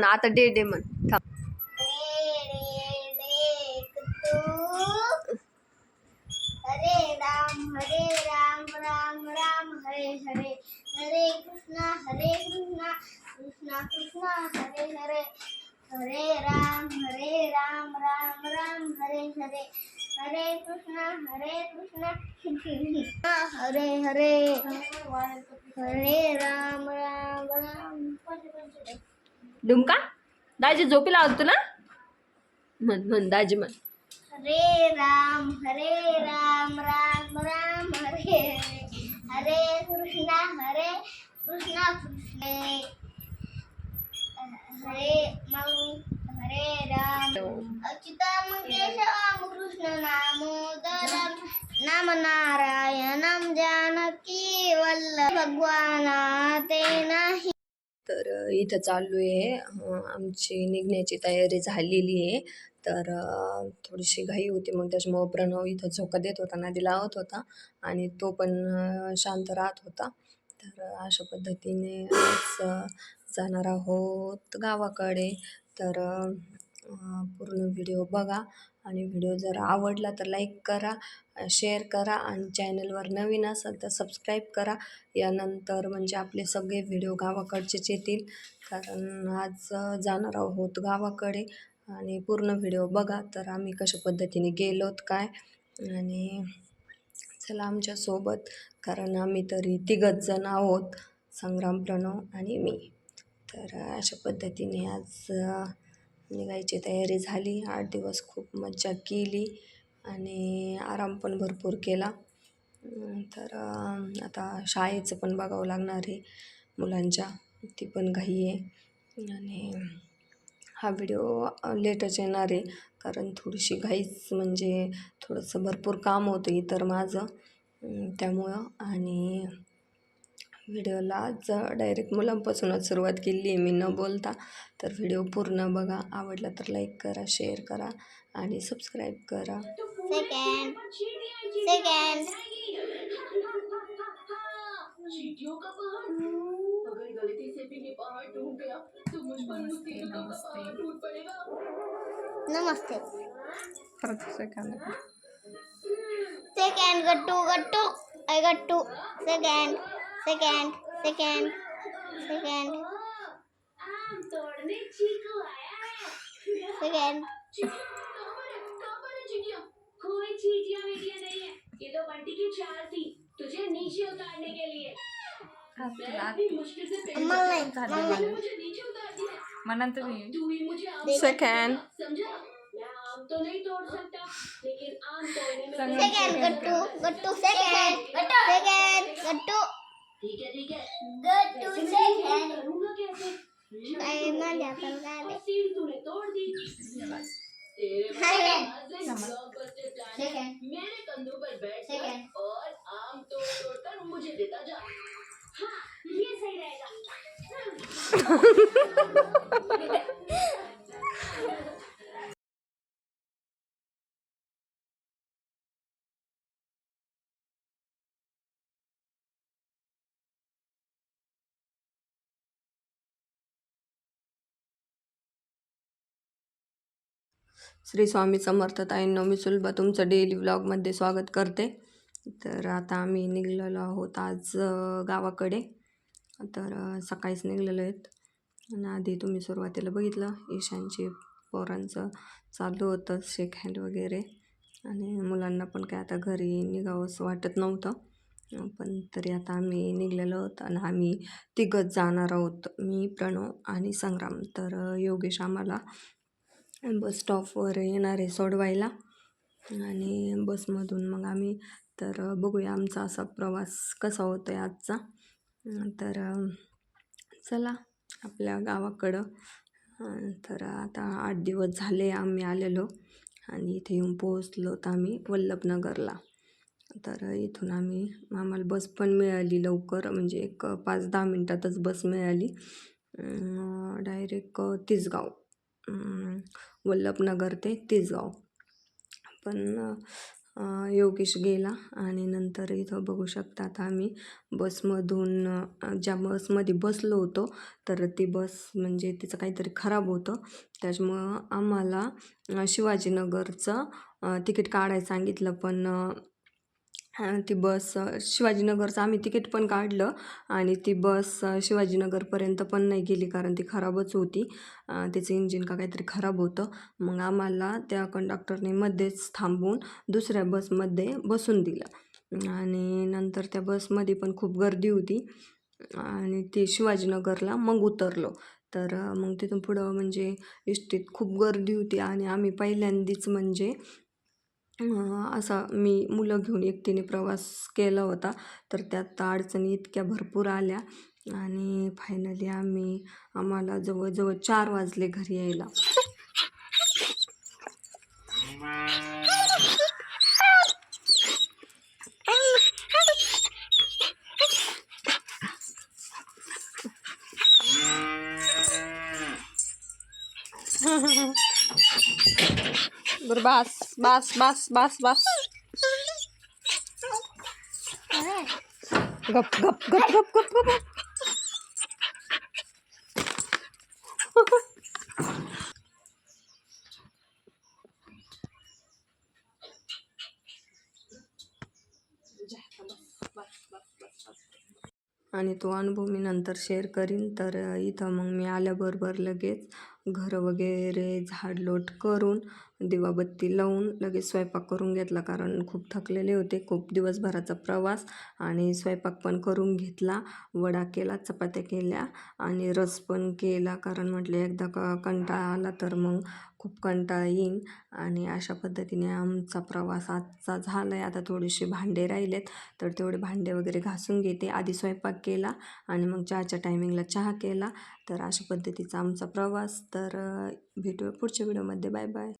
म्हण आता day day म्हण थांब. हरे राम हरे राम राम राम हरे हरे हरे कृष्णा हरे कृष्णा कृष्णा कृष्णा हरे हरे हरे राम हरे राम राम राम हरे हरे हरे कृष्णा हरे कृष्णा कृष्णा हरे हरे हरे राम राम राम डुमका? दाजी झोपी लावत तुला. म्हण म्हण दाजी म्हण. हरे राम हरे राम राम राम हरे. हरे कृष्णा हरे कृष्णा कृष्ण. हरे मग हरे राम. अच्युतम केशवम कृष्ण नामोदरम. नाम नारायणम जानकी वल्लभ भगवान ते नाही. तर इथं चालू आहे. आमची निघण्याची तयारी झालेली आहे. तर थोडीशी घाई होती. मग त्याच्यामुळं प्रणव इथं झोका देत होता नदी लावत होता आणि तो पण शांत राहत होता. तर अशा पद्धतीने आज जाणार आहोत गावाकडे. तर पूर्ण व्हिडिओ बघा आणि व्हिडिओ जर आवडला तर लाईक करा शेअर करा आणि चॅनलवर नवीन असाल तर सबस्क्राईब करा. यानंतर म्हणजे आपले सगळे व्हिडिओ गावाकडचेच येतील. कारण आज जाणार आहोत गावाकडे आणि पूर्ण व्हिडिओ बघा तर आम्ही कशा पद्धतीने गेलोत काय आणि चला आमच्यासोबत कारण आम्ही तरी तिघच जण आहोत संग्राम प्रणव आणि मी. तर अशा पद्धतीने आज निघायची तयारी झाली. आठ दिवस खूप मज्जा केली आणि आराम पण भरपूर केला. तर आता शाळेचं पण बघावं लागणार आहे मुलांच्या. ती पण घाई आहे. आणि हा व्हिडिओ लेटच येणार आहे. कारण थोडीशी घाईच म्हणजे थोडंसं भरपूर काम होतं इतर माझं. त्यामुळं आणि व्हिडिओला जर डायरेक्ट मुलांपासूनच सुरुवात केली आहे मी न बोलता. तर व्हिडिओ पूर्ण बघा आवडला तर लाईक करा शेअर करा आणि सबस्क्राईब करा. Second second. नमस्ते. परत सेकंड सेकंड गट्टू गट्टू. आय गट्टू. सेकंड. सेकंड सेकंड सेकंड आम तोड़ने चीकू आया है सेकंड चीटियां कहाँ पर है कहाँ पर है चीटियां कोई चीटियां वीटियां नहीं है ये तो बंटी की चाल थी तुझे नीचे उतारने के लिए मैं इतनी मुश्किल से पेड़ अम्मा से नहीं, उतारा, अम्मा तूने नहीं। मुझे नीचे उतार दिया म्हणा अब तू ही मुझे आम Second. समझा मैं आम तो नहीं तोड़ सकता लेकिन आम तोड़ने में संग- तेरी सेकंड मदद गट्टू कर गट्टू सेकंड सेकंड गट्टू ठीक है ठीक है सेकंड करूंगा कैसे तूने तोड़ दी तेरे है. मेरे कंधों पर बैठ जा Second. और आम तोड़ तोड़ कर मुझे देता जा हाँ ये सही रहेगा श्री स्वामी समर्थ ताईंनो मी सुलभा तुमचं डेली व्लॉगमध्ये स्वागत करते. तर आता आम्ही निघलेलो आहोत आज गावाकडे. तर सकाळीच निघलेलो आहेत. आणि आधी तुम्ही सुरुवातीला बघितलं ईशानची पोरांचं चालू होतं शेक हँड वगैरे. आणि मुलांना पण काय आता घरी निघावंसं वाटत नव्हतं. पण तरी आता आम्ही निघलेलो आहोत आणि आम्ही तिघंच जाणार आहोत मी प्रणव आणि संग्राम. तर योगेश आम्हाला बस स्टॉपवर येणार आहे सोडवायला. आणि बसमधून मग आम्ही तर बघूया आमचा असा प्रवास कसा होतो आहे आजचा. तर चला आपल्या गावाकडं. तर आता आठ दिवस झाले आम्ही आलेलो आणि इथे येऊन पोहोचलो तर आम्ही वल्लभनगरला. तर इथून आम्ही आम्हाला बस पण मिळाली लवकर म्हणजे एक पाच दहा मिनटातच बस मिळाली. डायरेक्ट तिसगाव. वल्लभनगर ते तिसगाव. पण योगेश गेला आणि नंतर इथं बघू शकता आता आम्ही बसमधून ज्या बसमध्ये बसलो होतो तर ती बस म्हणजे तिचं काहीतरी खराब होतं. त्याच्यामुळं आम्हाला शिवाजीनगरचं तिकीट काढायला सांगितलं. पण ती बस शिवाजीनगरचं आम्ही तिकीट पण काढलं आणि ती बस शिवाजीनगरपर्यंत पण नाही गेली कारण ती खराबच होती. तिचं इंजिन का काहीतरी खराब होतं. मग आम्हाला त्या कंडक्टरने मध्येच थांबवून दुसऱ्या बसमध्ये बसून दिलं. आणि नंतर त्या बसमध्ये पण खूप गर्दी होती आणि ते शिवाजीनगरला मग उतरलो. तर मग तिथून पुढं म्हणजे इष्टीत खूप गर्दी होती आणि आम्ही पहिल्यांदाच म्हणजे असा मी मुलं घेऊन एकटीने प्रवास केला होता. तर त्यात अडचणी इतक्या भरपूर आल्या. आणि फायनली आम्ही आम्हाला जवळजवळ चार वाजले घरी यायला. बरं बस. बस बस बास बस गप गप गप गप गप गप आणि तो अनुभव मी नंतर शेअर करीन. तर इथं मग मी आल्याबरोबर लगेच घर वगैरे झाडलोट करून दिवाबत्ती लावून लगेच स्वयंपाक करून घेतला कारण खूप थकलेले होते. खूप दिवसभराचा प्रवास आणि स्वयंपाक पण करून घेतला वडा केला चपात्या केल्या आणि रस पण केला कारण म्हटले एकदा क कंटाळा आला तर मग खूप कंटाळा येईन. आणि अशा पद्धतीने आमचा प्रवास आजचा झाला आहे आता थोडेसे भांडे राहिलेत तर तेवढे भांडे वगैरे घासून घेते. आधी स्वयंपाक केला आणि मग चहाच्या टायमिंगला चहा केला. तर अशा पद्धतीचा आमचा प्रवास. तर भेटूया पुढच्या व्हिडिओमध्ये. Bye bye.